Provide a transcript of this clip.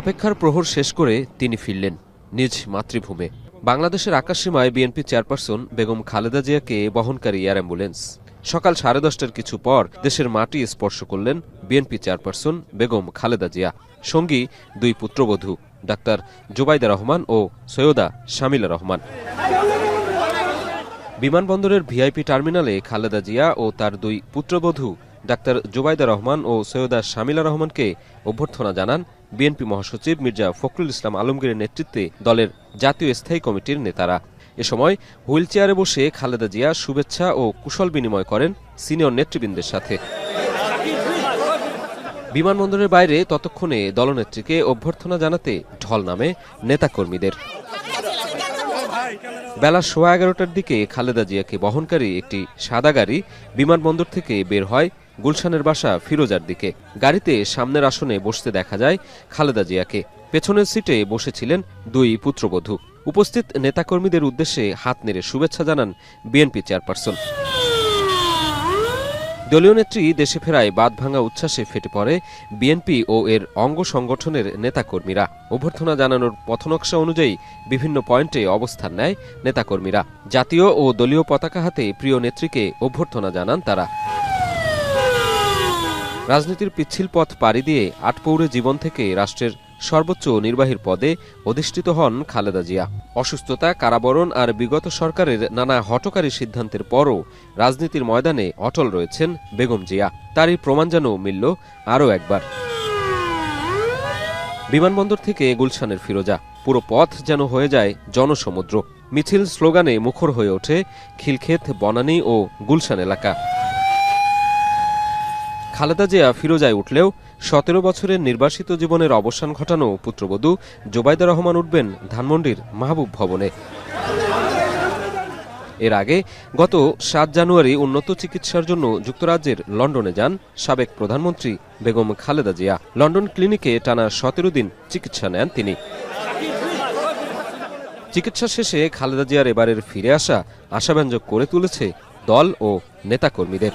অপেক্ষার প্রহর শেষ করে তিনি ফিরলেন নিজ মাতৃভূমে। বাংলাদেশের আকাশসীমায় বিএনপি চেয়ারপারসন বেগম খালেদা জিয়াকে বহনকারী এয়ার অ্যাম্বুলেন্স। সকাল সাড়ে দশটার কিছু পর দেশের মাটি স্পর্শ করলেন বিএনপি চেয়ারপারসন বেগম খালেদা জিয়া। সঙ্গী দুই পুত্রবধূ, ডাক্তার জুবাইদা রহমান ও সৈয়দা শামিলা রহমান। বিমানবন্দরের ভিআইপি টার্মিনালে খালেদা জিয়া ও তার দুই পুত্রবধূ, ডাক্তার জুবাইদা রহমান ও সৈয়দা শামিলা রহমানকে অভ্যর্থনা জানান বিএনপি মহাসচিব মির্জা ফখরুল ইসলাম আলমগীরের নেতৃত্বে দলের জাতীয় স্থায়ী কমিটির নেতারা। এ সময় হুইল চেয়ারে বসে খালেদা জিয়া শুভেচ্ছা ও কুশল বিনিময় করেন সিনিয়র নেতৃবৃন্দের সাথে। বিমানবন্দরের বাইরে ততক্ষণে দলনেত্রীকে অভ্যর্থনা জানাতে ঢল নামে নেতাকর্মীদের। বেলা সোয়া এগারোটার দিকে খালেদা জিয়াকে বহনকারী একটি সাদা গাড়ি বিমানবন্দর থেকে বের হয় গুলশানের বাসা ফিরোজার দিকে। গাড়িতে সামনের আসনে বসতে দেখা যায় খালেদা জিয়াকে। পেছনের সিটে বসেছিলেন দুই পুত্রবধূ। উপস্থিত নেতাকর্মীদের উদ্দেশ্যে হাত নেড়ে শুভেচ্ছা জানান বিএনপি চেয়ারপারসন। দলীয় নেত্রী দেশে ফেরায় বাদ ভাঙা উচ্ছ্বাসে ফেটে পড়ে বিএনপি ও এর অঙ্গ সংগঠনের নেতাকর্মীরা। অভ্যর্থনা জানানোর পথনকশা অনুযায়ী বিভিন্ন পয়েন্টে অবস্থান নেয় নেতাকর্মীরা। জাতীয় ও দলীয় পতাকা হাতে প্রিয় নেত্রীকে অভ্যর্থনা জানান তারা। রাজনীতির পিচ্ছিল পথ পাড়ি দিয়ে আটপৌরে জীবন থেকে রাষ্ট্রের সর্বোচ্চ নির্বাহীর পদে অধিষ্ঠিত হন খালেদা জিয়া। অসুস্থতা, কারাবরণ আর বিগত সরকারের নানা হটকারী সিদ্ধান্তের পরও রাজনীতির ময়দানে অটল রয়েছেন বেগম জিয়া। তারই প্রমাণ যেন মিলল আরও একবার। বিমানবন্দর থেকে গুলশানের ফিরোজা। পুরো পথ যেন হয়ে যায় জনসমুদ্র। মিছিল স্লোগানে মুখর হয়ে ওঠে খিলক্ষেত, বনানী ও গুলশান এলাকা। খালেদা জিয়া ফিরোজায় উঠলেও সতেরো বছরের নির্বাসিত জীবনের অবসান ঘটানো পুত্রবধূ জোবাইদা রহমান উঠবেন ধানমন্ডির মাহবুব ভবনে। এর আগে গত সাত জানুয়ারি উন্নত চিকিৎসার জন্য যুক্তরাজ্যের লন্ডনে যান সাবেক প্রধানমন্ত্রী বেগম খালেদা জিয়া। লন্ডন ক্লিনিকে টানা সতেরো দিন চিকিৎসা নেন তিনি। চিকিৎসা শেষে খালেদা জিয়ার এবারের ফিরে আসা আশাব্যঞ্জক করে তুলেছে দল ও নেতাকর্মীদের।